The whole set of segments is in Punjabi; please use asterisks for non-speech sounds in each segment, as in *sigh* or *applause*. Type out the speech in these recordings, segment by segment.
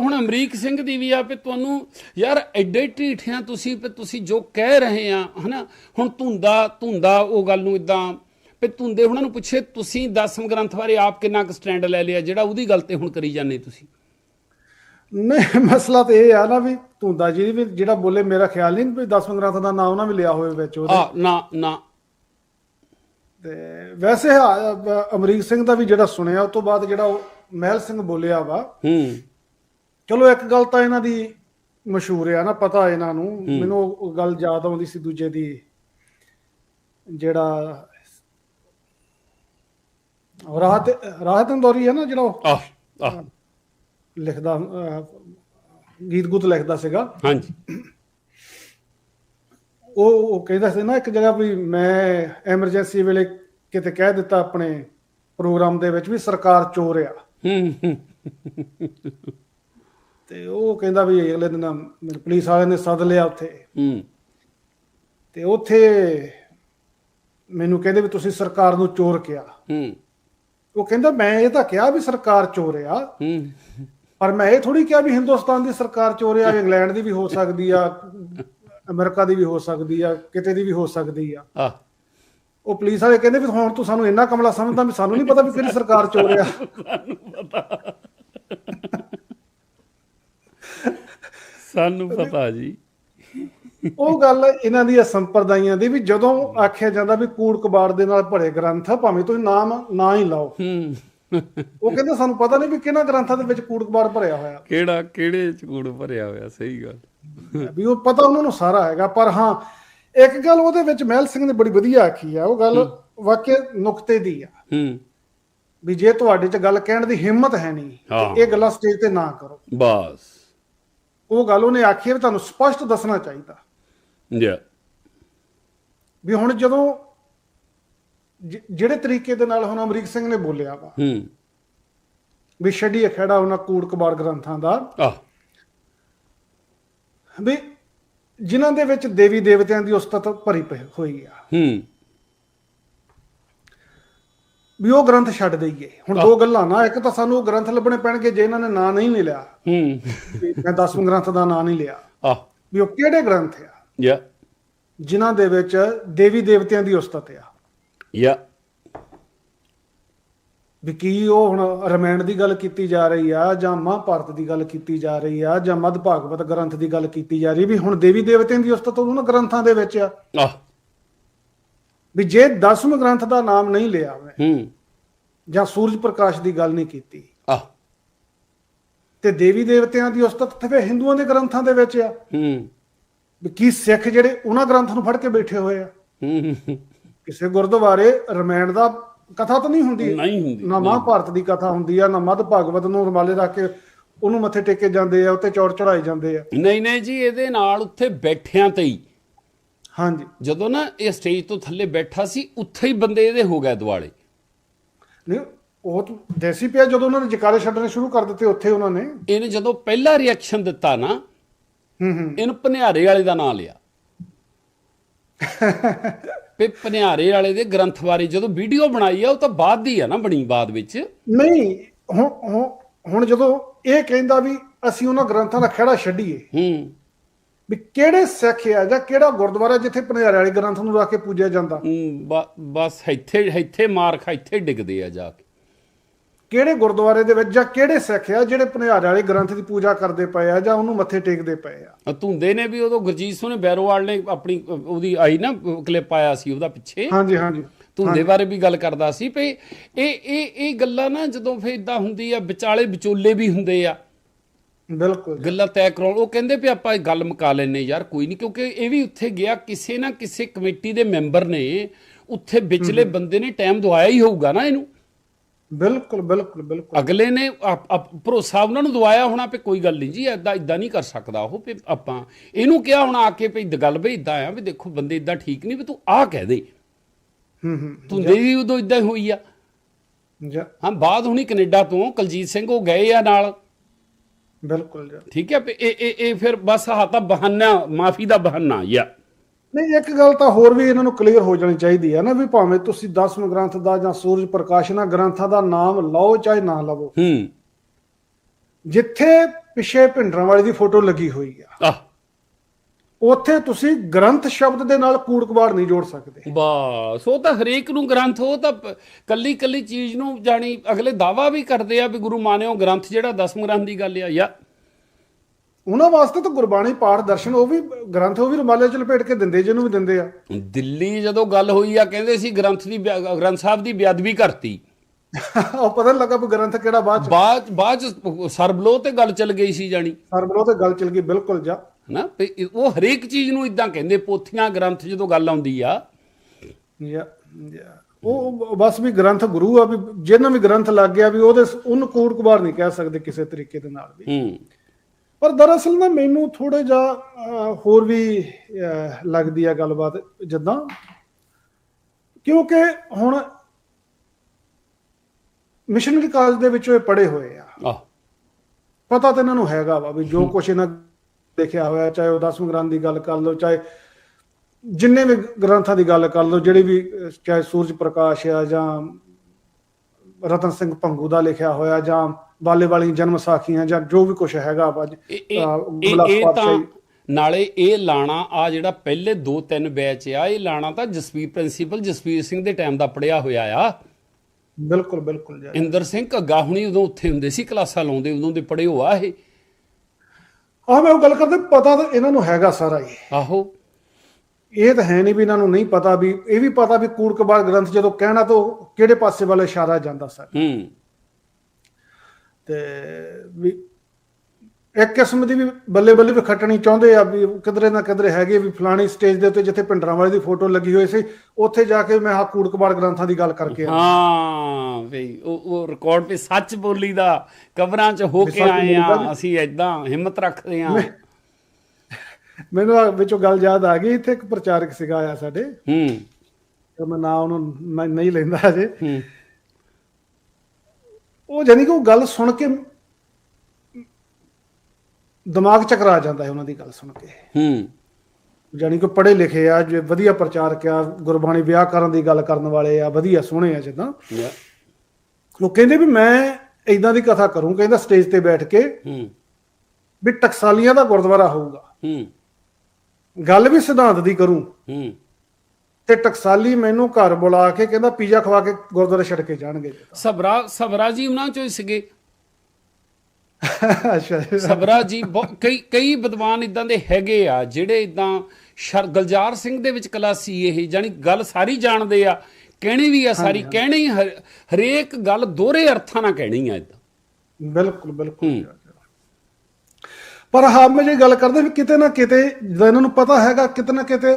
ਹੁਣ ਅਮਰੀਕ ਸਿੰਘ ਦੀ ਵੀ ਆ ਵੀ ਤੁਹਾਨੂੰ ਯਾਰ ਐਡੇ ਢੀਠਿਆਂ ਤੁਸੀਂ ਵੀ ਤੁਸੀਂ ਜੋ ਕਹਿ ਰਹੇ ਆ ਹਨਾ? ਹੁਣ ਧੁੰਦਾ ਧੁੰਦਾ ਉਹ ਗੱਲ ਨੂੰ ਇਦਾਂ ਵੀ ਧੁੰਦੇ ਉਹਨਾਂ ਨੂੰ ਪੁੱਛੇ ਤੁਸੀਂ ਦਸਮ ਗ੍ਰੰਥ ਬਾਰੇ ਆਪ ਕਿੰਨਾ ਕੁ ਸਟੈਂਡ ਲੈ ਲਿਆ ਜਿਹੜਾ ਉਹਦੀ ਗੱਲ ਤੇ ਹੁਣ ਕਰੀ ਜਾਂਦੇ ਤੁਸੀਂ? ਨਹੀਂ *laughs* ਮਸਲਾ ਤੇ ਇਹ ਆ ਨਾ ਵੀ ਧੁੰਦਾ ਜੀ ਵੀ ਜਿਹੜਾ ਬੋਲੇ ਮੇਰਾ ਖਿਆਲ ਨਹੀਂ ਵੀ 10 ਗ੍ਰੰਥ ਦਾ ਨਾਮ ਉਹਨਾਂ ਵੀ ਲਿਆ ਹੋਵੇ ਵਿੱਚ ਉਹਦੇ। ਆ ਨਾ ਨਾ। ਤੇ ਵੈਸੇ ਅਮਰੀਕ ਸਿੰਘ ਦਾ ਵੀ ਜਿਹੜਾ ਸੁਣਿਆ ਉਸ ਤੋਂ ਬਾਅਦ ਜਿਹੜਾ ਉਹ ਮਹਿਲ ਸਿੰਘ ਬੋਲਿਆ ਵਾ ਹੂੰ। ਚਲੋ ਇੱਕ ਗੱਲ ਤਾਂ ਇਹਨਾਂ ਦੀ ਮਸ਼ਹੂਰ ਆ ਨਾ ਪਤਾ ਇਹਨਾਂ ਨੂੰ। ਮੈਨੂੰ ਉਹ- ਗੱਲ ਯਾਦ ਆਉਂਦੀ ਸੀ ਦੂਜੇ ਦੀ ਜਿਹੜਾ ਰਾਹਤ ਰਾਹਤ ਅੰਦੋਰੀ ਹੈ ਨਾ ਜਿਹੜਾ ਉਹ ਆ ਆ ਲਿਖਦਾ ਗੀਤ ਗੁੱਤ ਲਿਖਦਾ ਸੀਗਾ। ਹਾਂਜੀ। ਉਹ ਉਹ ਕਹਿੰਦਾ ਸੀ ਨਾ ਇੱਕ ਜਗ੍ਹਾ ਵੀ ਮੈਂ ਐਮਰਜੈਂਸੀ ਵੇਲੇ ਕਿਤੇ ਕਹਿ ਦਿੱਤਾ ਆਪਣੇ ਪ੍ਰੋਗਰਾਮ ਦੇ ਵਿੱਚ ਵੀ ਸਰਕਾਰ ਚੋਰ ਆ। ਕਹਿੰਦਾ ਵੀ ਅਗਲੇ ਦਿਨ ਪੁਲਿਸ ਵਾਲਿਆਂ ਨੇ ਸੱਦ ਲਿਆ ਉੱਥੇ। ਹੂੰ। ਤੇ ਉੱਥੇ ਮੈਨੂੰ ਕਹਿੰਦੇ ਵੀ ਤੁਸੀਂ ਸਰਕਾਰ ਨੂੰ ਚੋਰ ਕਿਹਾ। ਹੂੰ। ਉਹ ਕਹਿੰਦਾ ਮੈਂ ਇਹ ਤਾਂ ਕਿਹਾ ਵੀ ਸਰਕਾਰ ਚੋਰ ਆ। ਹੂੰ। ਪਰ ਮੈਂ ਇਹ ਥੋੜੀ ਕਿਹਾ ਵੀ ਹਿੰਦੁਸਤਾਨ ਦੀ ਸਰਕਾਰ ਚੋਰ ਆ ਇੰਗਲੈਂਡ ਦੀ ਵੀ ਹੋ ਸਕਦੀ ਆ ਅਮਰੀਕਾ ਦੀ ਵੀ ਹੋ ਸਕਦੀ ਆ ਕਿਤੇ ਦੀ ਵੀ ਹੋ ਸਕਦੀ ਆ। ਆ। ਉਹ ਪੁਲਿਸ ਵਾਲੇ ਕਹਿੰਦੇ ਵੀ ਹੁਣ ਤੂੰ ਸਾਨੂੰ ਇੰਨਾ ਕਮਲਾ ਸਮਝਦਾ ਵੀ ਸਾਨੂੰ ਨਹੀਂ ਪਤਾ ਵੀ ਕਿਹੜੀ ਸਰਕਾਰ ਚੋਰ ਆ। ਸਾਨੂੰ ਪਤਾ। ਜੀ। ਉਹ ਗੱਲ ਇਹਨਾਂ ਦੀਆਂ ਸੰਪਰਦਾਇਆਂ ਦੀ ਵੀ ਜਦੋਂ ਆਖਿਆ ਜਾਂਦਾ ਵੀ ਕੂੜ ਕਬਾੜ ਦੇ ਨਾਲ ਭਰੇ ਗ੍ਰੰਥ ਭਾਵੇਂ ਤੁਸੀਂ ਨਾਮ ਨਾ ਹੀ ਲਾਓ। ਹੂੰ। ਉਹ ਕਹਿੰਦੇ ਸਾਨੂੰ ਪਤਾ ਨਹੀਂ ਵੀ ਕਿਹਨਾਂ ਗ੍ਰੰਥਾਂ ਦੇ ਵਿੱਚ ਕੂੜ ਕਬਾੜ ਭਰਿਆ ਹੋਇਆ। ਕਿਹੜਾ ਕਿਹੜੇ ਚ ਕੂੜ ਭਰਿਆ ਹੋਇਆ ਸਹੀ ਗੱਲ। ਵੀ ਉਹ ਪਤਾ ਉਹਨਾਂ ਨੂੰ ਸਾਰਾ ਹੈਗਾ ਪਰ ਹਾਂ ਇੱਕ ਗੱਲ ਉਹਦੇ ਵਿੱਚ ਮਹਿਲ ਸਿੰਘ ਨੇ ਬੜੀ ਵਧੀਆ ਆਖੀ ਆ ਉਹ ਗੱਲ ਵਾਕਿਆ ਨੁਕਤੇ ਦੀ ਆ। ਹੂੰ। ਵੀ ਜੇ ਤੁਹਾਡੇ 'ਚ ਗੱਲ ਕਹਿਣ ਦੀ ਹਿੰਮਤ ਹੈ ਨਹੀਂ ਇਹ ਗੱਲਾਂ ਸਟੇਜ ਤੇ ਨਾ ਕਰੋ। ਬਸ। ਉਹ ਗੱਲ ਉਹਨੇ ਆਖੀ ਹੈ ਵੀ ਤੁਹਾਨੂੰ ਸਪਸ਼ਟ ਦੱਸਣਾ ਚਾਹੀਦਾ। ਜਾ ਵੀ ਹੁਣ ਜਦੋਂ ਜਿਹੜੇ ਤਰੀਕੇ ਦੇ ਨਾਲ ਹੁਣ ਅਮਰੀਕ ਸਿੰਘ ਨੇ ਬੋਲਿਆ ਵਾ ਹੂੰ। ਵੀ ਛੱਡੀ ਖੜਾ ਉਹਨਾਂ ਕੂੜ ਕਬਾੜ ਗ੍ਰੰਥਾਂ ਦਾ। ਆ ਵੀ ਜਿਨ੍ਹਾਂ ਦੇ ਵਿੱਚ ਦੇਵੀ ਦੇਵਤਿਆਂ ਦੀ ਉਸਤਤ ਭਰੀ ਹੋਈ ਆ। ਹੂੰ। ਵੀ ਉਹ ਗ੍ਰੰਥ ਛੱਡ ਦਈਏ। ਹੁਣ ਦੋ ਗੱਲਾਂ ਨਾ ਇੱਕ ਤਾਂ ਸਾਨੂੰ ਉਹ ਗ੍ਰੰਥ ਲੱਭਣੇ ਪੈਣਗੇ ਜੇ ਇਹਨਾਂ ਨੇ ਨਾਂ ਨਹੀਂ ਲਿਆ। ਹੂੰ। ਮੈਂ 10ਵੇਂ ਗ੍ਰੰਥ ਦਾ ਨਾਂ ਨਹੀਂ ਲਿਆ। ਆ ਵੀ ਉਹ ਕਿਹੜੇ ਗ੍ਰੰਥ ਆ? ਜਾ ਜਿਨ੍ਹਾਂ ਦੇ ਵਿੱਚ ਦੇਵੀ ਦੇਵਤਿਆਂ ਦੀ ਉਸਤਤ ਆ। ਜਾ ਵੀ ਕੀ ਉਹ ਹੁਣ ਰਮਾਇਣ ਦੀ ਗੱਲ ਕੀਤੀ ਜਾ ਰਹੀ ਆ ਜਾਂ ਮਹਾਭਾਰਤ ਦੀ ਗੱਲ ਕੀਤੀ ਜਾ ਰਹੀ ਆ ਜਾਂ ਮਦ ਭਾਗਵਤ ਗ੍ਰੰਥ ਦੀ ਗੱਲ ਕੀਤੀ ਜਾ ਰਹੀ ਵੀ ਹੁਣ ਦੇਵੀ ਦੇਵਤਿਆਂ ਦੀ ਉਸਤਤ ਉਹਨਾਂ ਗ੍ਰੰਥਾਂ ਦੇ ਵਿੱਚ ਆ। ਆ ਵੀ ਜੇ 10ਵੇਂ ਗ੍ਰੰਥ ਦਾ ਨਾਮ ਨਹੀਂ ਲਿਆ ਉਹਨੇ ਹੂੰ। ਜਾਂ ਸੂਰਜ ਪ੍ਰਕਾਸ਼ ਦੀ ਗੱਲ ਨਹੀਂ ਕੀਤੀ। ਆ ਤੇ ਦੇਵੀ ਦੇਵਤਿਆਂ ਦੀ ਉਸਤਤ ਤੇ ਫਿਰ ਹਿੰਦੂਆਂ ਦੇ ਗ੍ਰੰਥਾਂ ਦੇ ਵਿੱਚ ਆ। ਹੂੰ। ਵੀ ਕੀ ਸਿੱਖ ਜਿਹੜੇ ਉਹਨਾਂ ਗ੍ਰੰਥ ਨੂੰ ਫੜ ਕੇ ਬੈਠੇ ਹੋਏ ਆ? ਹੂੰ। ਕਿਸੇ ਗੁਰਦੁਆਰੇ ਰਮਾਇਣ ਦਾ ਕਥਾ ਤਾਂ ਨਹੀਂ ਹੁੰਦੀ? ਨਹੀਂ ਹੁੰਦੀ ਨਾ ਮਹਾਭਾਰਤ ਦੀ ਕਥਾ ਹੁੰਦੀ ਆ ਨਾ ਮਦ ਭਾਗਵਤ ਨੂੰ ਰਮਾਲੇ ਰੱਖ ਕੇ ਉਹਨੂੰ ਮੱਥੇ ਟੇਕੇ ਜਾਂਦੇ ਆ ਉੱਤੇ ਚੌੜ ਚੜਾਏ ਜਾਂਦੇ ਆ। ਨਹੀਂ ਨਹੀਂ ਜੀ ਇਹਦੇ ਨਾਲ ਉੱਥੇ ਬੈਠਿਆਂ ਤੇ ਹੀ ਹਾਂਜੀ। ਜਦੋਂ ਨਾ ਇਹ ਸਟੇਜ ਤੋਂ ਥੱਲੇ ਬੈਠਾ ਸੀ ਉੱਥੇ ਹੀ ਬੰਦੇ ਇਹਦੇ ਹੋ ਗਏ ਦੁਆਲੇ। ਨਹੀਂ ਉਹ ਤਾਂ ਦੇਸੀ ਪਿਆ ਜਦੋਂ ਉਹਨਾਂ ਨੇ ਜਕਾਰੇ ਛੱਡਣੇ ਸ਼ੁਰੂ ਕਰ ਦਿੱਤੇ ਉੱਥੇ ਉਹਨਾਂ ਨੇ। ਇਹਨੇ ਜਦੋਂ ਪਹਿਲਾ ਰਿਐਕਸ਼ਨ ਦਿੱਤਾ ਨਾ ਹੂੰ ਹੂੰ। ਇਹਨੂੰ ਭਨਿਆਰੇ ਵਾਲੇ ਦਾ ਨਾਂ ਲਿਆ। *laughs* ਵੀ ਭਨਿਆਰੇ ਵਾਲੇ ਦੇ ਗ੍ਰੰਥ ਬਾਰੇ ਜਦੋਂ ਵੀਡੀਓ ਬਣਾਈ ਆ ਉਹ ਤਾਂ ਬਾਅਦ ਦੀ ਆ ਨਾ ਬਣੀ ਬਾਅਦ ਵਿੱਚ। ਨਹੀਂ ਹੁਣ ਹੁਣ- ਹੁਣ ਜਦੋਂ ਇਹ ਕਹਿੰਦਾ ਵੀ ਅਸੀਂ ਉਹਨਾਂ ਗ੍ਰੰਥਾਂ ਦਾ ਖਹਿੜਾ ਛੱਡੀਏ ਹੂੰ। ਵੀ ਕਿਹੜੇ ਸਿੱਖ ਆ ਜਾਂ ਕਿਹੜਾ ਗੁਰਦੁਆਰਾ ਜਿੱਥੇ ਭਨਿਆਰੇ ਵਾਲੇ ਗ੍ਰੰਥ ਨੂੰ ਰੱਖ ਕੇ ਪੂਜਿਆ ਜਾਂਦਾ? ਬਸ ਇੱਥੇ ਇੱਥੇ ਮਾਰ ਖਾ ਇੱਥੇ ਡਿੱਗਦੇ ਆ ਜਾ ਕੇ। ਕਿਹੜੇ ਗੁਰਦੁਆਰੇ ਦੇ ਵਿੱਚ ਜਾਂ ਕਿਹੜੇ ਸਿੱਖ ਆ ਜਿਹੜੇ ਭਨਿਆਰੇ ਵਾਲੇ ਗ੍ਰੰਥ ਦੀ ਪੂਜਾ ਕਰਦੇ ਪਏ ਆ ਜਾਂ ਉਹਨੂੰ ਮੱਥੇ ਟੇਕਦੇ ਪਏ ਆ? ਧੁੰਦੇ ਨੇ ਵੀ ਉਦੋਂ ਗੁਰਜੀਤ ਸਿੰਘ ਨੇ ਬੈਰੋਵਾਲ ਨੇ ਆਪਣੀ ਉਹਦੀ ਆਈ ਨਾ ਕਲਿੱਪ ਆਇਆ ਸੀ ਉਹਦਾ ਪਿੱਛੇ। ਹਾਂਜੀ ਹਾਂਜੀ। ਧੁੰਦੇ ਬਾਰੇ ਵੀ ਗੱਲ ਕਰਦਾ ਸੀ ਵੀ ਇਹ ਇਹ ਇਹ ਗੱਲਾਂ ਨਾ ਜਦੋਂ ਫੇਰ ਇਦਾਂ ਹੁੰਦੀ ਆ ਵਿਚਾਲੇ ਵਿਚੋਲੇ ਵੀ ਹੁੰਦੇ ਆ। ਬਿਲਕੁਲ ਗੱਲਾਂ ਤੈਅ ਕਰਾਉਣ। ਉਹ ਕਹਿੰਦੇ ਵੀ ਆਪਾਂ ਇਹ ਗੱਲ ਮੁਕਾ ਲੈਨੇ ਯਾਰ ਕੋਈ ਨਹੀਂ ਕਿਉਂਕਿ ਇਹ ਵੀ ਉੱਥੇ ਗਿਆ ਕਿਸੇ ਨਾ ਕਿਸੇ ਕਮੇਟੀ ਦੇ ਮੈਂਬਰ ਨੇ ਉੱਥੇ ਵਿਚਲੇ ਬੰਦੇ ਨੇ ਟਾਈਮ ਦਵਾਇਆ ਹੀ ਹੋਊਗਾ ਨਾ ਇਹਨੂੰ। ਬਿਲਕੁਲ ਬਿਲਕੁਲ ਬਿਲਕੁਲ। ਅਗਲੇ ਨੇ ਭਰੋਸਾ ਉਹਨਾਂ ਨੂੰ ਦਵਾਇਆ ਹੋਣਾ ਵੀ ਕੋਈ ਗੱਲ ਨਹੀਂ ਜੀ ਐਦਾਂ ਇਦਾਂ ਨਹੀਂ ਕਰ ਸਕਦਾ ਉਹ ਵੀ ਆਪਾਂ। ਇਹਨੂੰ ਕਿਹਾ ਹੋਣਾ ਆ ਕੇ ਵੀ ਗੱਲ ਵੀ ਇਦਾਂ ਆ ਵੀ ਦੇਖੋ ਬੰਦੇ ਇਦਾਂ ਠੀਕ ਨਹੀਂ ਵੀ ਤੂੰ ਆਹ ਕਹਿ ਦੇ। ਹੂੰ ਹੂੰ। ਤੂੰ ਵੀ ਉਦੋਂ ਇਦਾਂ ਹੋਈ ਆ। ਹਾਂ ਬਾਅਦ ਹੁਣੀ ਕੈਨੇਡਾ ਤੋਂ ਕਲਜੀਤ ਸਿੰਘ ਉਹ ਗਏ ਆ ਨਾਲ। ਬਿਲਕੁਲ ਜੀ। ਠੀਕ ਹੈ ਇਹ ਇਹ ਇਹ ਫਿਰ ਬਸ ਆਹ ਤਾਂ ਬਹਾਨਾ ਮਾਫੀ ਦਾ ਬਹਾਨਾ ਯਾ। ਨਹੀਂ ਇੱਕ ਗੱਲ ਤਾਂ ਹੋਰ ਵੀ ਇਹਨਾਂ ਨੂੰ ਕਲੀਅਰ ਹੋ ਜਾਣੀ ਚਾਹੀਦੀ ਹੈ ਨਾ ਵੀ ਭਾਵੇਂ ਤੁਸੀਂ 10ਵੇਂ ਗ੍ਰੰਥ ਦਾ ਜਾਂ ਸੂਰਜ ਪ੍ਰਕਾਸ਼ਨਾ ਗ੍ਰੰਥਾਂ ਦਾ ਨਾਮ ਲਓ ਚਾਹੇ ਨਾ ਲਵੋ। ਹੂੰ। ਜਿੱਥੇ ਪਿੱਛੇ ਭਿੰਡਰਾਂ ਵਾਲੇ ਦੀ ਫੋਟੋ ਲੱਗੀ ਹੋਈ ਆ। ਆਹ। ਉੱਥੇ ਤੁਸੀਂ ਗ੍ਰੰਥ ਸ਼ਬਦ ਦੇ ਨਾਲ ਕੂੜ ਕਬਾੜ ਨਹੀਂ ਜੋੜ ਸਕਦੇ। ਬਸ ਉਹ ਤਾਂ ਹਰੇਕ ਨੂੰ ਗ੍ਰੰਥ ਉਹ ਤਾਂ ਕੱਲੀ ਕੱਲੀ ਚੀਜ਼ ਨੂੰ ਜਾਣੀ ਅਗਲੇ ਦਾਵਾ ਵੀ ਕਰਦੇ ਆ ਵੀ ਗੁਰੂ ਮਾਨਿਓ ਗ੍ਰੰਥ ਜਿਹੜਾ ਦਸਮ ਗ੍ਰੰਥ ਦੀ ਗੱਲ ਆ ਯਾ। ਉਹਨਾਂ ਵਾਸਤੇ ਤਾਂ ਗੁਰਬਾਣੀ ਪਾਠ ਦਰਸ਼ਨ ਉਹ ਵੀ ਗ੍ਰੰਥ ਉਹ ਵੀ ਰੁਮਾਲੇ ਚ ਲਪੇਟ ਕੇ ਦਿੰਦੇ ਜਿਹਨੂੰ ਵੀ ਦਿੰਦੇ ਆ। ਦਿੱਲੀ ਜਦੋਂ ਗੱਲ ਹੋਈ ਆ ਕਹਿੰਦੇ ਸੀ ਗ੍ਰੰਥ ਦੀ ਗ੍ਰੰਥ ਸਾਹਿਬ ਦੀ ਬੇਅਦਬੀ ਕਰਤੀ। *laughs* ਉਹ ਪਤਾ ਲੱਗਾ ਵੀ ਗ੍ਰੰਥ ਕਿਹੜਾ ਬਾਅਦ ਚ। ਬਾਅਦ ਬਾਅਦ ਸਰਬਲੋ ਤੇ ਗੱਲ ਚੱਲ ਗਈ ਸੀ ਜਾਣੀ। ਸਰਬਲੋ ਤੇ ਗੱਲ ਚੱਲ ਗਈ ਬਿਲਕੁਲ ਜਾ। ਹਨਾ? ਉਹ ਹਰੇਕ ਚੀਜ਼ ਨੂੰ ਇਦਾਂ ਕਹਿੰਦੇ ਪੋਥੀਆਂ ਗ੍ਰੰਥ ਜਦੋਂ ਗੱਲ ਆਉਂਦੀ ਆ। ਯਾ। ਉਹ ਬਸ ਵੀ ਗ੍ਰੰਥ ਗੁਰੂ ਆ ਵੀ ਜਿਹਨਾਂ ਵੀ ਗ੍ਰੰਥ ਲੱਗ ਗਿਆ ਵੀ ਉਹਦੇ ਉਹਨੂੰ ਕੂੜ ਕਬਾੜ ਨਹੀਂ ਕਹਿ ਸਕਦੇ ਕਿਸੇ ਤਰੀਕੇ ਦੇ ਨਾਲ ਵੀ। ਹੂੰ। ਪਰ ਦਰਅਸਲ ਨਾ ਮੈਨੂੰ ਥੋੜਾ ਜਿਹਾ ਹੋਰ ਵੀ ਲੱਗਦੀ ਆ ਗੱਲਬਾਤ ਜਿੱਦਾਂ। ਕਿਉਂਕਿ ਹੁਣ ਮਿਸ਼ਨਰੀ ਕਾਲਜ ਦੇ ਵਿੱਚੋਂ ਇਹ ਪੜ੍ਹੇ ਹੋਏ ਆ। ਪਤਾ ਤਾਂ ਇਹਨਾਂ ਨੂੰ ਹੈਗਾ ਵਾ ਵੀ ਜੋ ਕੁਛ ਇਹਨਾਂ ਦੇਖਿਆ ਹੋਇਆ ਚਾਹੇ ਉਹ ਦਸਵੇਂ ਗ੍ਰੰਥ ਦੀ ਗੱਲ ਕਰ ਲਓ ਚਾਹੇ ਜਿੰਨੇ ਵੀ ਗ੍ਰੰਥਾਂ ਦੀ ਗੱਲ ਕਰ ਲਓ ਜਿਹੜੇ ਵੀ ਚਾਹੇ ਸੂਰਜ ਪ੍ਰਕਾਸ਼ ਆ ਜਾਂ ਰਤਨ ਸਿੰਘ ਭੰਗੂ ਦਾ ਲਿਖਿਆ ਹੋਇਆ ਜਾਂ ਬਾਲੇ ਵਾਲੀ ਜਨਮ ਸਾਖੀਆਂ ਜਾਂ ਜੋ ਵੀ ਕੁਛ ਹੈਗਾ ਇਹ ਤਾਂ ਪਾਤਸ਼ਾਹੀ। ਨਾਲੇ ਇਹ ਲਾਣਾ ਆ ਜਿਹੜਾ ਪਹਿਲੇ 2-3 ਬੈਚ ਆ ਇਹ ਲਾਣਾ ਤਾਂ ਜਸਵੀਰ ਪ੍ਰਿੰਸੀਪਲ ਜਸਵੀਰ ਸਿੰਘ ਦੇ ਟਾਈਮ ਦਾ ਪੜਿਆ ਹੋਇਆ ਆ। ਬਿਲਕੁਲ ਬਿਲਕੁਲ ਜੀ। ਇੰਦਰ ਸਿੰਘ ਘੱਗਾ ਹੁਣੀ ਉਦੋਂ ਉੱਥੇ ਹੁੰਦੇ ਸੀ ਕਲਾਸਾਂ ਲਾਉਂਦੇ ਉਦੋਂ ਦੇ ਪੜੇ ਹੋ ਆ ਇਹ। ਆ ਮੈਂ ਉਹ ਗੱਲ ਕਰਦੇ ਪਤਾ ਤਾਂ ਇਹਨਾਂ ਨੂੰ ਹੈਗਾ ਸਾਰਾ ਹੀ ਆਹੋ। ਇਹ ਤਾਂ ਹੈ ਨਹੀਂ ਵੀ ਇਹਨਾਂ ਨੂੰ ਨਹੀਂ ਪਤਾ ਵੀ ਇਹ ਵੀ ਪਤਾ ਵੀ ਕੂੜ ਕਬਾੜ ਗ੍ਰੰਥ ਜਦੋਂ ਕਹਿਣਾ ਤਾਂ ਕਿਹੜੇ ਪਾਸੇ ਵੱਲ ਇਸ਼ਾਰਾ ਜਾਂਦਾ ਸਰ। ਹੂੰ। ਤੇ ਵੀ ਇੱਕ ਕਿਸਮ ਦੀ ਵੀ ਬੱਲੇ ਬੱਲੇ ਵੀ ਖੱਟਣੀ ਚਾਹੁੰਦੇ ਆ ਵੀ ਕਿਧਰੇ ਨਾ ਕਿਧਰੇ ਹੈਗੇ ਵੀ ਫਲਾਣੀ ਸਟੇਜ ਦੇ ਉੱਤੇ ਜਿੱਥੇ ਭਿੰਡਰਾਂ ਵਾਲੇ ਦੀ ਫੋਟੋ ਲੱਗੀ ਹੋਈ ਸੀ ਉੱਥੇ ਜਾ ਕੇ ਮੈਂ ਹਾ ਕੂੜ ਕਬਾੜ ਗ੍ਰੰਥਾਂ ਦੀ ਗੱਲ ਕਰਕੇ ਆਇਆ। ਹਾਂ ਬਈ ਉਹ ਉਹ ਰਿਕਾਰਡ 'ਤੇ ਸੱਚ ਬੋਲੀ ਦਾ ਕਬਰਾਂ 'ਚ ਹੋ ਵੀ ਕੇ ਆਏ ਆ ਅਸੀਂ ਐਦਾਂ ਹਿੰਮਤ ਰੱਖਦੇ ਆ। ਮੈਨੂੰ ਆ ਵਿੱਚੋਂ ਗੱਲ ਯਾਦ ਆ ਗਈ ਇੱਥੇ ਇੱਕ ਪ੍ਰਚਾਰਕ ਸੀਗਾ ਆਇਆ ਸਾਡੇ। ਹੂੰ। ਤੇ ਮੈਂ ਨਾਂ ਉਹਨੂੰ ਨਹੀਂ ਲੈਂਦਾ ਅਜੇ ਹੂੰ। ਉਹ ਜਾਨੀ ਕਿ ਉਹ ਗੱਲ ਸੁਣ ਕੇ ਦਿਮਾਗ ਚੱਕਰਾ ਜਾਂਦਾ ਹੈ ਉਹਨਾਂ ਦੀ ਗੱਲ ਸੁਣ ਕੇ। ਹੂੰ। ਜਾਨੀ ਕਿ ਪੜ੍ਹੇ ਲਿਖੇ ਆ ਜੇ ਵਧੀਆ ਪ੍ਰਚਾਰਕ ਆ ਗੁਰਬਾਣੀ ਵਿਆਹ ਕਰਨ ਦੀ ਗੱਲ ਕਰਨ ਵਾਲੇ ਆ ਵਧੀਆ ਸੋਹਣੇ ਆ ਜਿੱਦਾਂ। ਯਾ। ਉਹ ਕਹਿੰਦੇ ਵੀ ਮੈਂ ਇਦਾਂ ਦੀ ਕਥਾ ਕਰੂੰ ਕਹਿੰਦਾ ਸਟੇਜ ਤੇ ਬੈਠ ਕੇ ਹੂੰ। ਵੀ ਟਕਸਾਲੀਆਂ ਦਾ ਗੁਰਦੁਆਰਾ ਹੋਊਗਾ। ਹੂੰ। ਗੱਲ ਵੀ ਸਿਧਾਂਤ ਦੀ ਕਰੂੰ। ਹੂੰ। ਤੇ ਟਕਸਾਲੀ ਮੈਨੂੰ ਘਰ ਬੁਲਾ ਕੇ ਕਹਿੰਦਾ ਪੀਜ਼ਾ ਖਵਾ ਕੇ ਗੁਰਦੁਆਰੇ ਛੱਡ ਕੇ ਜਾਣਗੇ। ਸਬਰਾ ਸਬਰਾ ਜੀ ਉਹਨਾਂ ਚੋਂ ਹੀ ਸੀਗੇ। ਸਬਰਾ ਜੀ ਕਈ ਕਈ ਵਿਦਵਾਨ ਇਦਾਂ ਦੇ ਹੈਗੇ ਆ ਜਿਹੜੇ ਇਦਾਂ ਸ਼ਰ ਗਲਜਾਰ ਸਿੰਘ ਦੇ ਵਿੱਚ ਕਲਾਸੀ ਇਹ ਜਾਨੀ ਗੱਲ ਸਾਰੀ ਜਾਣਦੇ ਆ ਕਹਿਣੀ ਵੀ ਆ ਸਾਰੀ ਕਹਿਣੀ ਹਰ- ਹਰੇਕ ਗੱਲ ਦੋਹਰੇ ਅਰਥਾਂ ਨਾਲ ਕਹਿਣੀ ਆ ਇਦਾਂ ਬਿਲਕੁਲ ਬਿਲਕੁਲ। ਪਰ ਹਾਂ ਮੈਂ ਜੇ ਗੱਲ ਕਰਦੇ ਵੀ ਕਿਤੇ ਨਾ ਕਿਤੇ ਜਦੋਂ ਇਹਨਾਂ ਨੂੰ ਪਤਾ ਹੈਗਾ ਕਿਤੇ ਨਾ ਕਿਤੇ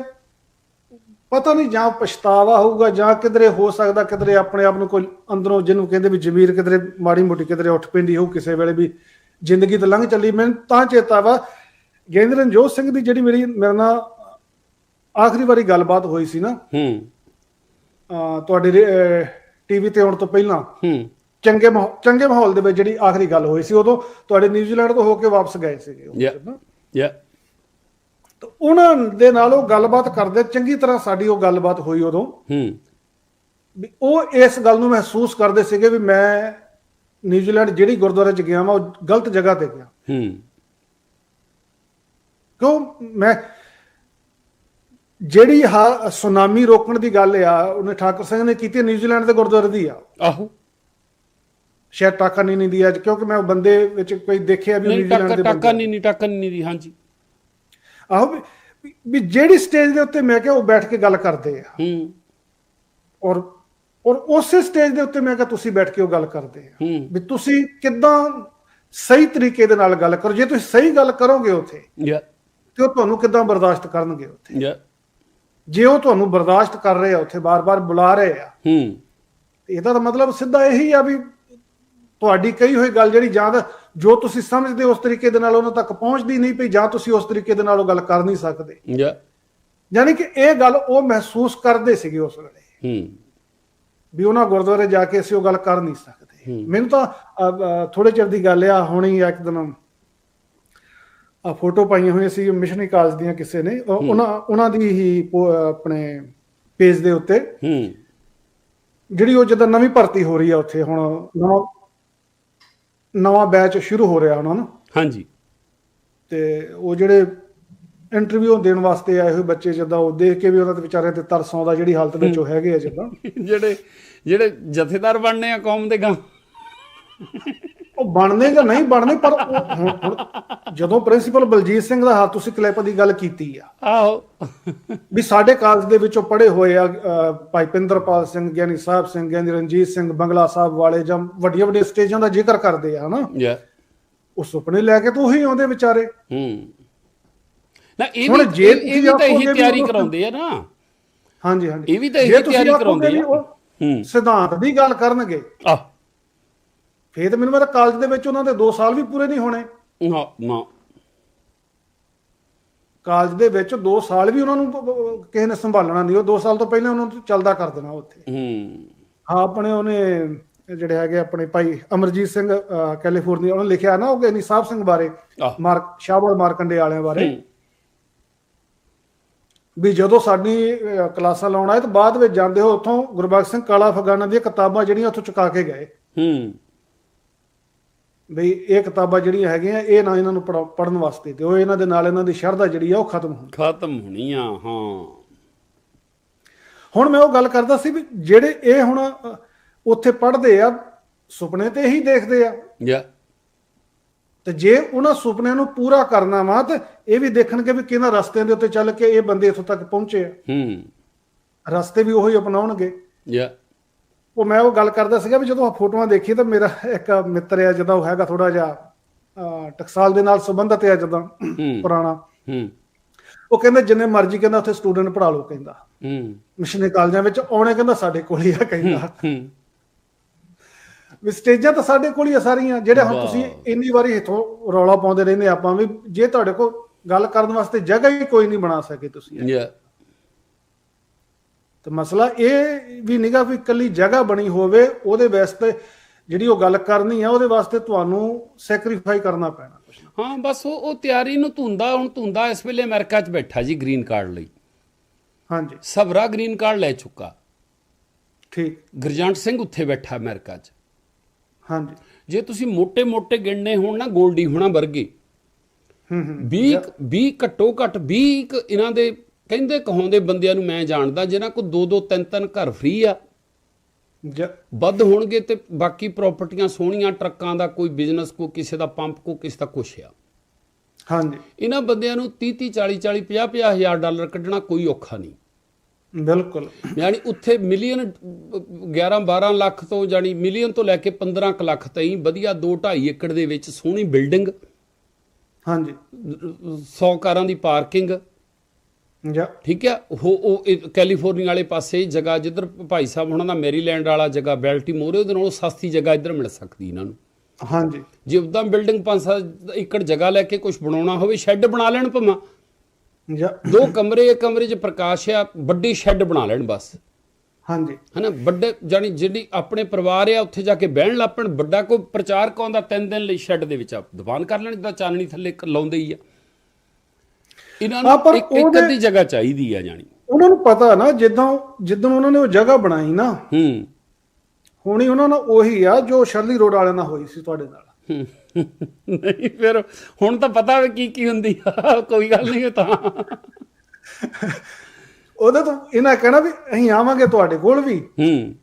ਪਤਾ ਨਹੀਂ ਜਾਂ ਪਛਤਾਵਾ ਹੋਊਗਾ ਜਾਂ ਕਿਧਰੇ ਹੋ ਸਕਦਾ ਕਿਧਰੇ ਆਪਣੇ ਆਪ ਨੂੰ ਕੋਈ ਅੰਦਰੋਂ ਜਿਹਨੂੰ ਕਹਿੰਦੇ ਵੀ ਜ਼ਮੀਰ ਕਿਧਰੇ ਮਾੜੀ ਮੋਟੀ ਕਿਧਰੇ ਉੱਠ ਪੈਂਦੀ ਹੋਊ ਕਿਸੇ ਵੇਲੇ ਵੀ ਜ਼ਿੰਦਗੀ ਤਾਂ ਲੰਘ ਚੱਲੀ ਮੈਨੂੰ ਤਾਂ ਚੇਤਾ ਵਾ ਗੇਂਦਰ ਰਣਜੋਤ ਸਿੰਘ ਦੀ ਜਿਹੜੀ ਮੇਰੀ ਮੇਰੇ ਨਾਲ ਆਖਰੀ ਵਾਰੀ ਗੱਲਬਾਤ ਹੋਈ ਸੀ ਨਾ ਹੂੰ। ਤੁਹਾਡੇ ਟੀਵੀ ਤੇ ਆਉਣ ਤੋਂ ਪਹਿਲਾਂ ਹੂੰ। ਚੰਗੇ ਚੰਗੇ ਮਾਹੌਲ ਦੇ ਵਿੱਚ ਜਿਹੜੀ ਆਖਰੀ ਗੱਲ ਹੋਈ ਸੀ ਉਦੋਂ ਤੁਹਾਡੇ ਨਿਊਜ਼ੀਲੈਂਡ ਤੋਂ ਹੋ ਕੇ ਵਾਪਸ ਗਏ ਸੀਗੇ ਉਹ ਯਾ। ਨਾ। ਯਾ। ਤਾਂ ਉਹਨਾਂ ਦੇ ਨਾਲ ਉਹ ਗੱਲਬਾਤ ਕਰਦੇ ਚੰਗੀ ਤਰ੍ਹਾਂ ਸਾਡੀ ਉਹ ਗੱਲਬਾਤ ਹੋਈ ਉਦੋਂ ਹੂੰ। ਵੀ ਉਹ ਇਸ ਗੱਲ ਨੂੰ ਮਹਿਸੂਸ ਕਰਦੇ ਸੀਗੇ ਵੀ ਮੈਂ ਨਿਊਜ਼ੀਲੈਂਡ ਜਿਹੜੀ ਗੁਰਦੁਆਰੇ ਚ ਗਿਆ ਵਾਂ ਉਹ ਗਲਤ ਜਗ੍ਹਾ ਤੇ ਗਿਆ। ਹੂੰ। ਕਿਉਂ? ਮੈਂ ਜਿਹੜੀ ਹਾ ਸੁਨਾਮੀ ਰੋਕਣ ਦੀ ਗੱਲ ਆ ਉਹਨੇ ਠਾਕੁਰ ਸਿੰਘ ਨੇ ਕੀਤੀ ਨਿਊਜ਼ੀਲੈਂਡ ਦੇ ਗੁਰਦੁਆਰੇ ਦੀ ਆ। ਆਹੋ। ਸ਼ਾਇਦ ਟਾਕਾ ਨਹੀਂ ਦੀ ਅੱਜ ਕਿਉਂਕਿ ਮੈਂ ਉਹ ਬੰਦੇ ਵਿੱਚ ਕੋਈ ਦੇਖਿਆ ਵੀ ਨਿਊਜ਼ੀਲੈਂਡ ਦੇ ਟਾਕਾ ਨਹੀਂ ਨਹੀਂ ਟਾਕਾ ਨਹੀਂ ਦੀ ਹਾਂਜੀ। ਆਹੋ ਵੀ ਜਿਹੜੀ ਸਟੇਜ ਦੇ ਉੱਤੇ ਮੈਂ ਕਿਹਾ ਉਹ ਬੈਠ ਕੇ ਗੱਲ ਕਰਦੇ ਆ। ਹੂੰ। ਔਰ ਔਰ ਉਸੇ ਸਟੇਜ ਦੇ ਉੱਤੇ ਮੈਂ ਕਿਹਾ ਤੁਸੀਂ ਬੈਠ ਕੇ ਉਹ ਗੱਲ ਕਰਦੇ ਆ। ਵੀ ਤੁਸੀਂ ਕਿੱਦਾਂ ਸਹੀ ਤਰੀਕੇ ਦੇ ਨਾਲ ਗੱਲ ਕਰੋ। ਜੇ ਤੁਸੀਂ ਸਹੀ ਗੱਲ ਕਰੋਗੇ ਉੱਥੇ ਯਾ। ਤੇ ਉਹ ਤੁਹਾਨੂੰ ਕਿੱਦਾਂ ਬਰਦਾਸ਼ਤ ਕਰਨਗੇ ਉੱਥੇ? ਯਾ। ਜੇ ਉਹ ਤੁਹਾਨੂੰ ਬਰਦਾਸ਼ਤ ਕਰ ਰਹੇ ਆ ਉੱਥੇ ਬਾਰ-ਬਾਰ ਬੁਲਾ ਰਹੇ ਆ ਹੂੰ। ਇਹਦਾ ਤਾਂ ਮਤਲਬ ਸਿੱਧਾ ਇਹੀ ਆ ਵੀ ਤੁਹਾਡੀ ਕਹੀ ਹੋਈ ਗੱਲ ਜਿਹੜੀ ਜਾਂ ਜੋ ਤੁਸੀਂ ਸਮਝਦੇ ਉਸ ਤਰੀਕੇ ਦੇ ਨਾਲ ਉਹਨਾਂ ਤੱਕ ਪਹੁੰਚਦੀ ਨਹੀਂ ਪਈ ਜਾਂ ਤੁਸੀਂ ਉਸ ਤਰੀਕੇ ਦੇ ਨਾਲ ਉਹ ਗੱਲ ਕਰ ਨਹੀਂ ਸਕਦੇ। ਯਾ। ਯਾਨੀ ਕਿ ਇਹ ਗੱਲ ਉਹ ਮਹਿਸੂਸ ਕਰਦੇ ਸੀਗੇ ਉਸ ਵੇਲੇ। ਹੂੰ। ਵੀ ਉਹਨਾਂ ਗੁਰਦੁਆਰੇ ਜਾ ਕੇ ਅਸੀਂ ਉਹ ਗੱਲ ਕਰ ਨਹੀਂ ਸਕਦੇ। ਮੈਨੂੰ ਤਾਂ ਥੋੜੇ ਚਿਰ ਦੀ ਗੱਲ ਆ ਹੁਣੀ ਇੱਕ ਦਿਨ ਆ ਫੋਟੋ ਪਾਈਆਂ ਹੋਈਆਂ ਸੀ ਮਿਸ਼ਨਰੀ ਕਾਲਜ ਦੀਆਂ ਕਿਸੇ ਨੇ। ਉਹ- ਉਹਨਾਂ ਉਹਨਾਂ ਦੀ ਹੀ ਆਪਣੇ ਪੇਜ ਦੇ ਉੱਤੇ। ਹੂੰ। ਜਿਹੜੀ ਉਹ ਜਦੋਂ ਨਵੀਂ ਭਰਤੀ ਹੋ ਰਹੀ ਆ ਉੱਥੇ ਹੁਣ ਨਵਾਂ ਨਵਾਂ ਬੈਚ ਸ਼ੁਰੂ ਹੋ ਰਿਹਾ ਉਹਨਾਂ ਨੂੰ। ਹਾਂਜੀ। ਤੇ ਉਹ ਜਿਹੜੇ ਇੰਟਰਵਿਊ ਦੇਣ ਵਾਸਤੇ ਆਏ ਹੋਏ ਬੱਚੇ ਜਿੱਦਾਂ ਉਹ ਦੇਖ ਕੇ ਵੀ ਉਹਨਾਂ ਦੇ ਵਿਚਾਰਿਆਂ ਤੇ ਤਰਸ ਆਉਂਦਾ ਜਿਹੜੀ ਹਾਲਤ ਵਿੱਚ ਉਹ ਹੈਗੇ ਆ ਜਿੱਦਾਂ। *laughs* ਜਿਹੜੇ ਜਿਹੜੇ ਜਥੇਦਾਰ ਬਣਨੇ ਆ ਕੌਮ ਦੇ ਗਾਂ ਉਹ ਬਣਨੇ ਜਾਂ ਨਹੀਂ ਬਣਨੇ ਪਰ ਜਦੋਂ ਪ੍ਰਿੰਸੀਪਲ ਬਲਜੀਤ ਸਿੰਘ ਦਾ ਹੱਥ ਤੁਸੀਂ ਕਲਿੱਪ ਦੀ ਗੱਲ ਕੀਤੀ ਆ। ਆਹੋ। ਵੀ ਸਾਡੇ ਕਾਲਜ ਦੇ ਵਿੱਚੋਂ ਪੜ੍ਹੇ ਹੋਏ ਆ ਭਾਈ ਪਿੰਦਰਪਾਲ ਸਿੰਘ ਗਿਆਨੀ ਸਾਹਿਬ ਸਿੰਘ ਗਿਆਨੀ ਰਣਜੀਤ ਸਿੰਘ ਬੰਗਲਾ ਸਾਹਿਬ ਵਾਲੇ ਜਾਂ ਵੱਡੀਆਂ ਵੱਡੀਆਂ ਸਟੇਜਾਂ ਦਾ ਜ਼ਿਕਰ ਕਰਦੇ ਆ ਹਨਾ? ਯਾ ਉਹ ਸੁਪਨੇ ਲੈ ਕੇ ਤਾਂ ਉਹੀ ਆਉਂਦੇ ਵਿਚਾਰੇ। ਹੂੰ। ਨਾ ਇਹ ਵੀ ਇਹ- ਵੀ ਤਾਂ ਇਹੀ ਤਿਆਰੀ ਕਰਾਉਂਦੇ ਆ ਨਾ। ਹਾਂਜੀ ਹਾਂਜੀ। ਇਹ ਵੀ ਤਾਂ ਇਹੀ ਤਿਆਰੀ ਕਰਾਉਂਦੇ ਆ। ਹੂੰ। ਸਿਧਾਂਤ ਦੀ ਗੱਲ ਕਰਨਗੇ। ਆ ਫੇਰ ਤਾਂ ਮੈਨੂੰ ਮੇਰਾ ਕਾਲਜ ਦੇ ਵਿੱਚ ਉਹਨਾਂ ਦੇ 2 ਸਾਲ ਵੀ ਪੂਰੇ ਨਹੀਂ ਹੋਣੇ। ਨਾ ਨਾ। ਕਾਲਜ ਦੇ ਵਿੱਚ 2 ਸਾਲ ਵੀ ਉਹਨਾਂ ਨੂੰ ਕਿਸੇ ਨੇ ਸੰਭਾਲਣਾ ਨਹੀਂ। ਉਹ 2 ਸਾਲ ਤੋਂ ਪਹਿਲਾਂ ਉਹਨਾਂ ਨੂੰ ਚੱਲਦਾ ਕਰ ਦੇਣਾ ਉੱਥੇ। ਹੂੰ। ਹਾਂ ਆਪਣੇ ਉਹਨੇ ਜਿਹੜੇ ਹੈਗੇ ਆਪਣੇ ਭਾਈ ਅਮਰਜੀਤ ਸਿੰਘ ਕੈਲੀਫੋਰਨੀਆ ਉਹਨੇ ਲਿਖਿਆ ਨਾ ਉਹ ਸਾਹਿਬ ਸਿੰਘ ਬਾਰੇ ਮਾਰਕ ਸ਼ਾਹਬਾਦ ਮਾਰਕੰਡੇ ਵਾਲਿਆਂ ਬਾਰੇ। ਵੀ ਜਦੋਂ ਸਾਡੀ ਕਲਾਸਾਂ ਲਾਉਣ ਆਏ ਤਾਂ ਬਾਅਦ ਵਿੱਚ ਜਾਂਦੇ ਹੋ ਉੱਥੋਂ ਗੁਰਬਖਸ਼ ਸਿੰਘ ਕਾਲਾ ਫਗਾਨਾ ਦੀਆਂ ਕਿਤਾਬਾਂ ਜਿਹੜੀਆਂ ਉੱਥੋਂ ਚੁਕਾ ਕੇ ਗਏ। ਹੂੰ। ਵੀ ਇਹ ਕਿਤਾਬਾਂ ਜਿਹੜੀਆਂ ਹੈਗੀਆਂ ਇਹ ਨਾ ਇਹਨਾਂ ਨੂੰ ਪੜਨ ਵਾਸਤੇ ਤੇ ਉਹ ਇਹਨਾਂ ਦੇ ਨਾਲ ਇਹਨਾਂ ਦੀ ਸ਼ਰਧਾ ਜਿਹੜੀ ਆ ਉਹ ਖਤਮ ਹੋਣੀ। ਖਤਮ ਹੋਣੀ ਆ ਹਾਂ। ਹੁਣ ਮੈਂ ਉਹ ਗੱਲ ਕਰਦਾ ਸੀ ਵੀ ਜਿਹੜੇ ਇਹ ਹੁਣ ਉੱਥੇ ਪੜ੍ਹਦੇ ਆ ਸੁਪਨੇ ਤੇ ਇਹੀ ਦੇਖਦੇ ਆ। ਯਾ। ਤੇ ਜੇ ਉਹਨਾਂ ਸੁਪਨਿਆਂ ਨੂੰ ਪੂਰਾ ਕਰਨਾ ਵਾ ਤੇ ਇਹ ਵੀ ਦੇਖਣਗੇ ਵੀ ਕਿਹਨਾਂ ਰਸਤਿਆਂ ਦੇ ਉੱਤੇ ਚੱਲ ਕੇ ਇਹ ਬੰਦੇ ਇੱਥੋਂ ਤੱਕ ਪਹੁੰਚੇ ਆ। ਹੂੰ। ਰਸਤੇ ਵੀ ਉਹੀ ਅਪਣਾਉਣਗੇ। ਯਾ। ਉਹ ਮੈਂ ਉਹ ਗੱਲ ਕਰਦਾ ਸੀਗਾ ਵੀ ਜਦੋਂ ਆ ਫੋਟੋਆਂ ਦੇਖੀ ਤਾਂ ਮੇਰਾ ਇੱਕ ਮਿੱਤਰ ਆ ਜਦੋਂ ਉਹ ਹੈਗਾ ਥੋੜਾ ਜਿਹਾ ਟਕਸਾਲ ਦੇ ਨਾਲ ਸੰਬੰਧਿਤ ਆ ਜਦੋਂ ਪੁਰਾਣਾ। ਹੂੰ। ਉਹ ਕਹਿੰਦਾ ਜਿੰਨੇ ਮਰਜ਼ੀ ਕਹਿੰਦਾ ਉੱਥੇ ਸਟੂਡੈਂਟ ਪੜਾ ਲਓ ਕਹਿੰਦਾ। ਹੂੰ। ਮਿਸ਼ਨਰੀ ਕਾਲਜਾਂ ਵਿੱਚ ਆਉਣੇ ਕਹਿੰਦਾ ਸਾਡੇ ਕੋਲ ਹੀ ਆ ਕਹਿੰਦਾ। ਹੂੰ। ਵੀ ਸਟੇਜਾਂ ਤਾਂ ਸਾਡੇ ਕੋਲ ਹੀ ਆ ਸਾਰੀਆਂ ਜਿਹੜੇ ਹੁਣ ਤੁਸੀਂ ਇੰਨੀ ਵਾਰੀ ਇਥੋਂ ਰੌਲਾ ਪਾਉਂਦੇ ਰਹਿੰਦੇ ਆਪਾਂ ਵੀ ਜੇ ਤੁਹਾਡੇ ਕੋਲ ਗੱਲ ਕਰਨ ਵਾਸਤੇ ਜਗ੍ਹਾ ਹੀ ਕੋਈ ਨਹੀਂ ਬਣਾ ਸਕੇ ਤੁਸੀਂ ਯਾ ਤੇ ਮਸਲਾ ਇਹ ਵੀ ਨਿਗਾ ਵੀ ਇਕੱਲੀ ਜਗ੍ਹਾ ਬਣੀ ਹੋਵੇ ਉਹਦੇ ਵਾਸਤੇ ਜਿਹੜੀ ਉਹ ਗੱਲ ਕਰਨੀ ਆ ਉਹਦੇ ਵਾਸਤੇ ਤੁਹਾਨੂੰ ਸੈਕਰੀਫਾਈ ਕਰਨਾ ਪੈਣਾ। ਹਾਂ ਬਸ ਉਹ ਉਹ ਤਿਆਰੀ ਨੂੰ ਧੁੰਦਾ ਹੁਣ ਧੁੰਦਾ ਇਸ ਵੇਲੇ ਅਮਰੀਕਾ 'ਚ ਬੈਠਾ ਜੀ ਗ੍ਰੀਨ ਕਾਰਡ ਲਈ। ਹਾਂਜੀ। ਸਭਰਾ ਗ੍ਰੀਨ ਕਾਰਡ ਲੈ ਚੁੱਕਾ। ਠੀਕ। ਗੁਰਜੰਟ ਸਿੰਘ ਉੱਥੇ ਬੈਠਾ ਅਮਰੀਕਾ 'ਚ। ਹਾਂਜੀ। ਜੇ ਤੁਸੀਂ ਮੋٹے-ਮੋٹے ਗਿਣਨੇ ਹੋਣ ਨਾ ਗੋਲਡੀ ਹੋਣਾ ਵਰਗੇ। ਹੂੰ ਹੂੰ। 20 20 ਘੱਟੋ ਘੱਟ 20 ਇਹਨਾਂ ਦੇ ਕਹਿੰਦੇ ਕਹਾਉਂਦੇ ਬੰਦਿਆਂ ਨੂੰ ਮੈਂ ਜਾਣਦਾ ਜਿਨ੍ਹਾਂ ਕੋ ਦੋ ਦੋ ਤਿੰਨ ਤਿੰਨ ਘਰ ਫ੍ਰੀ ਆ। ਵੱਧ ਹੋਣਗੇ ਤੇ ਬਾਕੀ ਪ੍ਰਾਪਰਟੀਆਂ ਸੋਹਣੀਆਂ ਟਰੱਕਾਂ ਦਾ ਕੋਈ ਬਿਜ਼ਨਸ ਕੋ ਕਿਸੇ ਦਾ ਪੰਪ ਕੋ ਕਿਸੇ ਦਾ ਕੁਛ ਆ। ਹਾਂਜੀ। ਇਹਨਾਂ ਬੰਦਿਆਂ ਨੂੰ 30 30 40 40 50 50 ਹਜ਼ਾਰ ਡਾਲਰ ਕੱਢਣਾ ਕੋਈ ਔਖਾ ਨਹੀਂ। ਬਿਲਕੁਲ। ਯਾਨੀ ਉੱਥੇ ਮਿਲੀਅਨ 11 12 ਲੱਖ ਤੋਂ ਜਾਨੀ ਮਿਲੀਅਨ ਤੋਂ ਲੈ ਕੇ 15 ਕੁ ਲੱਖ ਤਾਈਂ ਵਧੀਆ 2 2.5 ਏਕੜ ਦੇ ਵਿੱਚ ਸੋਹਣੀ ਬਿਲਡਿੰਗ। ਹਾਂਜੀ। 100 ਕਾਰਾਂ ਦੀ ਪਾਰਕਿੰਗ। ਜਾਂ ਠੀਕ ਹੈ ਉਹ ਉਹ ਕੈਲੀਫੋਰਨੀਆ ਵਾਲੇ ਪਾਸੇ ਜਗ੍ਹਾ ਜਿੱਧਰ ਭਾਈ ਸਾਹਿਬ ਉਹਨਾਂ ਦਾ ਮੈਰੀਲੈਂਡ ਵਾਲਾ ਜਗ੍ਹਾ ਬੈਲਟੀਮੋਰ ਉਹਦੇ ਨਾਲੋਂ ਸਸਤੀ ਜਗ੍ਹਾ ਇੱਧਰ ਮਿਲ ਸਕਦੀ ਇਹਨਾਂ ਨੂੰ। ਹਾਂਜੀ। ਜੇ ਉਦਾਂ ਬਿਲਡਿੰਗ 5-7 ਏਕੜ ਜਗ੍ਹਾ ਲੈ ਕੇ ਕੁਝ ਬਣਾਉਣਾ ਹੋਵੇ ਸ਼ੈੱਡ ਬਣਾ ਲੈਣ ਭਮਾ ਦੋ ਕਮਰੇ ਇੱਕ ਕਮਰੇ 'ਚ ਪ੍ਰਕਾਸ਼ ਆ ਵੱਡੀ ਸ਼ੈੱਡ ਬਣਾ ਲੈਣ ਬਸ। ਹਾਂਜੀ। ਹਨਾ ਵੱਡੇ ਜਾਨੀ ਜਿਹੜੀ ਆਪਣੇ ਪਰਿਵਾਰ ਆ ਉੱਥੇ ਜਾ ਕੇ ਬਹਿਣ ਲੱਪਣ ਵੱਡਾ ਕੋਈ ਪ੍ਰਚਾਰਕ ਆਉਂਦਾ ਤਿੰਨ ਦਿਨ ਲਈ ਸ਼ੈੱਡ ਦੇ ਵਿੱਚ ਆ ਦੀਵਾਨ ਕਰ ਲੈਣ ਜਿੱਦਾਂ ਚਾਨਣੀ ਥੱਲੇ ਲਾਉਂਦੇ ਹੀ ਆ। ਇਹਨਾਂ ਹਾਂ, ਨੂੰ ਇੱਕ ਇੱਕ ਅੱਧੀ ਜਗ੍ਹਾ ਚਾਹੀਦੀ ਆ ਜਾਨੀ ਉਹਨਾਂ ਨੂੰ ਪਤਾ ਨਾ ਜਿੱਦਾਂ ਜਿੱਦਾਂ ਉਹਨਾਂ ਨੇ ਉਹ ਜਗ੍ਹਾ ਬਣਾਈ ਨਾ ਹੂੰ। ਹੋਣੀ ਉਹਨਾਂ ਨਾਲ ਉਹੀ ਆ ਜੋ ਸ਼ਰਲੀ ਰੋਡ ਵਾਲਿਆਂ ਨਾਲ ਹੋਈ ਸੀ ਤੁਹਾਡੇ ਨਾਲ। ਨਹੀਂ ਫਿਰ ਹੁਣ ਤਾਂ ਪਤਾ ਵੀ ਕੀ ਕੀ ਹੁੰਦੀ ਆ ਕੋਈ ਗੱਲ ਨਹੀਂ ਤਾਂ। ਉਹਦੇ ਤੋਂ ਇਹਨਾਂ ਕਹਿਣਾ ਵੀ ਅਸੀਂ ਆਵਾਂਗੇ ਤੁਹਾਡੇ ਕੋਲ ਵੀ। ਹੂੰ।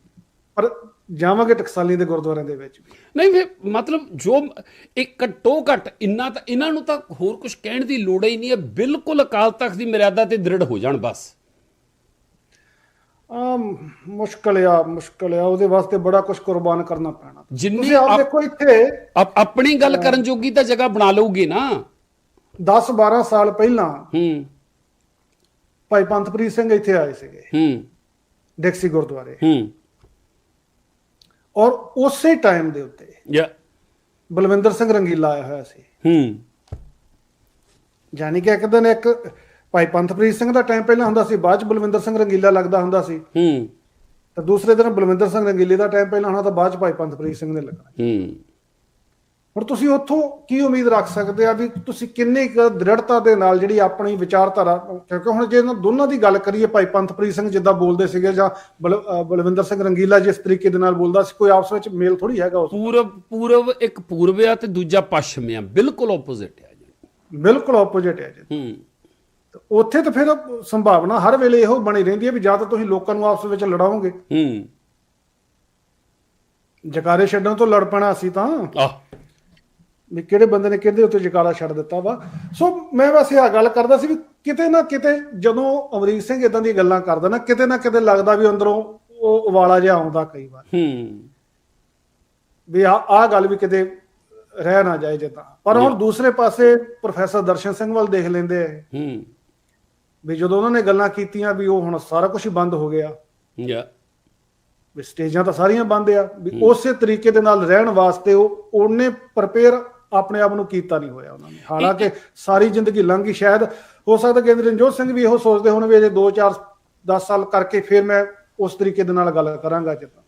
ਪਰ ਜਾਵਾਂਗੇ ਟਕਸਾਲੀ ਦੇ ਗੁਰਦੁਆਰਿਆਂ ਦੇ ਵਿੱਚ ਵੀ। ਨਹੀਂ ਫਿਰ ਮਤਲਬ ਜੋ ਇੱਕ ਘੱਟੋ ਘੱਟ ਇੰਨਾ ਤਾਂ ਇਹਨਾਂ ਨੂੰ ਤਾਂ ਹੋਰ ਕੁਝ ਕਹਿਣ ਦੀ ਲੋੜ ਹੀ ਨਹੀਂ ਹੈ। ਬਿਲਕੁਲ ਅਕਾਲ ਤਖਤ ਦੀ ਮਰਿਆਦਾ ਤੇ ਦ੍ਰਿੜ ਹੋ ਜਾਣ ਬਸ। ਆ ਮੁਸ਼ਕਲ ਆ ਮੁਸ਼ਕਲ ਆ ਉਹਦੇ ਵਾਸਤੇ ਬੜਾ ਕੁਝ ਕੁਰਬਾਨ ਕਰਨਾ ਪੈਣਾ। ਜਿੰਨੀ ਆਪ ਦੇਖੋ ਇੱਥੇ ਆਪ- ਆਪਣੀ ਗੱਲ ਕਰਨ ਜੋਗੀ ਤਾਂ ਜਗ੍ਹਾ ਬਣਾ ਲਊਗੇ ਨਾ। 10 12 ਸਾਲ ਪਹਿਲਾਂ ਹੂੰ। ਭਾਈ ਪੰਥਪ੍ਰੀਤ ਸਿੰਘ ਇੱਥੇ ਆਏ ਸੀਗੇ। ਹੂੰ। ਡਿਕਸੀ ਗੁਰਦੁਆਰੇ। ਹੂੰ। ਔਰ ਉਸੇ ਟਾਈਮ ਦੇ ਉੱਤੇ ਯਾ। ਬਲਵਿੰਦਰ ਸਿੰਘ ਰੰਗੀਲਾ ਆਇਆ ਹੋਇਆ ਸੀ। ਹੂੰ। ਯਾਨੀ ਕਿ ਇੱਕ ਦਿਨ ਇੱਕ ਭਾਈ ਪੰਥਪ੍ਰੀਤ ਸਿੰਘ ਦਾ ਟਾਈਮ ਪਹਿਲਾਂ ਹੁੰਦਾ ਸੀ ਬਾਅਦ ਚ ਬਲਵਿੰਦਰ ਸਿੰਘ ਰੰਗੀਲਾ ਲੱਗਦਾ ਹੁੰਦਾ ਸੀ। ਹੂੰ। ਤੇ ਦੂਸਰੇ ਦਿਨ ਬਲਵਿੰਦਰ ਸਿੰਘ ਰੰਗੀਲੇ ਦਾ ਟਾਈਮ ਪਹਿਲਾਂ ਹੋਣਾ ਤਾਂ ਬਾਅਦ ਚ ਭਾਈ ਪੰਥਪ੍ਰੀਤ ਸਿੰਘ ਨੇ ਲੱਗਣਾ। ਹੂੰ। ਹੁਣ ਤੁਸੀਂ ਉੱਥੋਂ ਕੀ ਉਮੀਦ ਰੱਖ ਸਕਦੇ ਆ ਵੀ ਤੁਸੀਂ ਕਿੰਨੀ ਕੁ ਦ੍ਰਿੜਤਾ ਦੇ ਨਾਲ ਜਿਹੜੀ ਆਪਣੀ ਵਿਚਾਰਧਾਰਾ ਕਿਉਂਕਿ ਹੁਣ ਜੇ ਇਹਨਾਂ ਦੋਨਾਂ ਦੀ ਗੱਲ ਕਰੀਏ ਭਾਈ ਪੰਥਪ੍ਰੀਤ ਸਿੰਘ ਜਿੱਦਾਂ ਬੋਲਦੇ ਸੀਗੇ ਜਾਂ ਬਲਵਿੰਦਰ ਸਿੰਘ ਰੰਗੀਲਾ ਜਿਸ ਤਰੀਕੇ ਦੇ ਨਾਲ ਬੋਲਦਾ ਸੀ ਕੋਈ ਆਪਸ ਵਿੱਚ ਮੇਲ ਥੋੜੀ ਹੈਗਾ ਉਸ ਪੂਰਬ ਪੂਰਬ ਇੱਕ ਪੂਰਬ ਆ ਤੇ ਦੂਜਾ ਪੱਛਮ ਆ ਬਿਲਕੁਲ ਆਪੋਜ਼ਿਟ ਆ ਜੀ। ਬਿਲਕੁਲ ਆਪੋਜ਼ਿਟ ਹੈ ਜੀ। ਹੂੰ। ਉੱਥੇ ਤਾਂ ਫਿਰ ਸੰਭਾਵਨਾ ਹਰ ਵੇਲੇ ਇਹੋ ਬਣੀ ਰਹਿੰਦੀ ਹੈ ਵੀ ਜਾਂ ਤਾਂ ਤੁਸੀਂ ਲੋਕਾਂ ਨੂੰ ਆਪਸ ਵਿੱਚ ਲੜਾਓਗੇ। ਹੂੰ। ਜਕਾਰੇ ਛੱਡਣ ਤੋਂ ਲੜ ਪੈਣਾ ਅਸੀਂ ਤਾਂ। ਆਹ ਵੀ ਕਿਹੜੇ ਬੰਦੇ ਨੇ ਕਿਹਦੇ ਉੱਤੇ ਜਕਾਰਾ ਛੱਡ ਦਿੱਤਾ ਵਾ। ਸੋ ਮੈਂ ਵੈਸੇ ਆ ਗੱਲ ਕਰਦਾ ਸੀ ਵੀ ਕਿਤੇ ਨਾ ਕਿਤੇ ਜਦੋਂ ਅਮਰੀਕ ਸਿੰਘ ਇਦਾਂ ਦੀ ਗੱਲਾਂ ਕਰਦਾ ਨਾ ਕਿਤੇ ਨਾ ਕਿਤੇ ਲੱਗਦਾ ਵੀ ਅੰਦਰੋਂ ਉਹ ਉਵਾਲਾ ਜਿਹਾ ਆਉਂਦਾ ਕਈ ਵਾਰ। ਹੂੰ। ਵੀ ਆ ਆ ਗੱਲ ਵੀ ਕਿਤੇ ਰਹਿ ਨਾ ਜਾਏ ਜਿੱਦਾਂ। ਪਰ ਹੁਣ ਦੂਸਰੇ ਪਾਸੇ ਪ੍ਰੋਫੈਸਰ ਦਰਸ਼ਨ ਸਿੰਘ ਵੱਲ ਦੇਖ ਲੈਂਦੇ ਆ। ਹੂੰ। ਵੀ ਜਦੋਂ ਉਹਨਾਂ ਨੇ ਗੱਲਾਂ ਕੀਤੀਆਂ ਵੀ ਉਹ ਹੁਣ ਸਾਰਾ ਕੁਝ ਹੀ ਬੰਦ ਹੋ ਗਿਆ। ਯਾ। ਵੀ ਸਟੇਜਾਂ ਤਾਂ ਸਾਰੀਆਂ ਬੰਦ ਆ ਵੀ ਉਸੇ ਤਰੀਕੇ ਦੇ ਨਾਲ ਰਹਿਣ ਵਾਸਤੇ ਉਹ ਉਹਨੇ ਪ੍ਰਪੇਅਰ ਆਪਣੇ ਆਪ ਨੂੰ ਕੀਤਾ ਨਹੀਂ ਹੋਇਆ ਉਹਨਾਂ ਨੇ। ਹਾਲਾਂਕਿ ਸਾਰੀ ਜ਼ਿੰਦਗੀ ਲੰਘ ਸ਼ਾਇਦ ਹੋ ਸਕਦਾ ਕਿ ਰਣਜੋਤ ਸਿੰਘ ਵੀ ਇਹੋ ਸੋਚਦੇ ਹੋਣ ਵੀ ਅਜੇ 2 4 10 ਸਾਲ ਕਰਕੇ ਫਿਰ ਮੈਂ ਉਸ ਤਰੀਕੇ ਦੇ ਨਾਲ ਗੱਲ ਕਰਾਂਗਾ ਜਿੱਦਾਂ